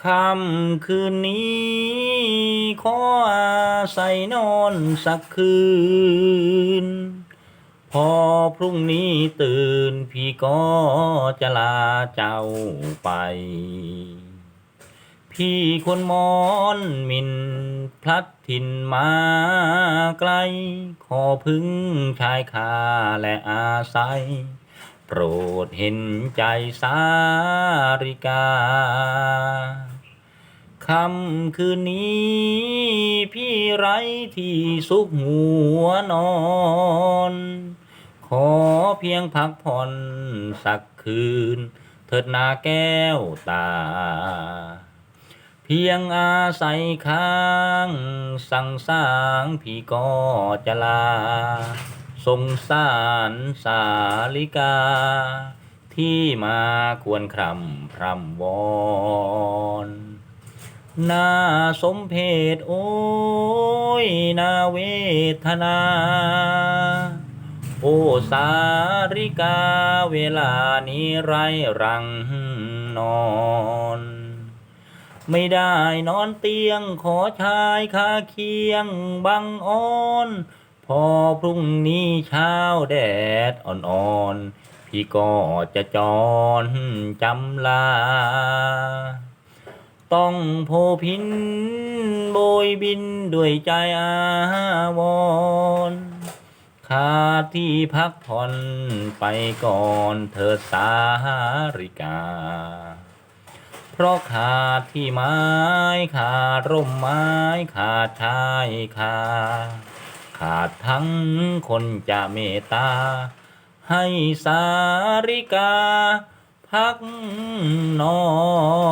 ค่ำคืนนี้ ขออาศัยนอนสักคืน พอพรุ่งนี้ตื่นพี่ก็จะลาเจ้าไป พี่คนมอนมินพลัดถิ่นมาไกล ขอพึ่งชายคาและอาศัย ปรดเห็นใจสาริกาคำคืนนี้พี่ไรที่สุขหัวนอน ขอเพียงพักผ่อนสักคืน เถิดนาแก้วตา เพียงอาศัยค้าง สั่งสางพี่ก็จะลา สงสารสาลิกา ที่มาควรคร่ำพรำวอนน่าสมเพศโอ้ยนาเวทนา โอสาริกาเวลานี้ไรรังนอน ไม่ได้นอนเตียงขอชายคาเคียงบังอ้อน พอพรุ่งนี้เช้าแดดอ่อนๆ พี่ก็จะจรจำลา ต้องโพพินโบยบินด้วยใจอาวรขาดที่พักผ่อนไปก่อนเธอสาริกา เพราะขาดที่ไม้ขาดร่มไม้ขาดชายคา ขาดทั้งคนจะเมตตา ให้สาริกา พักนอน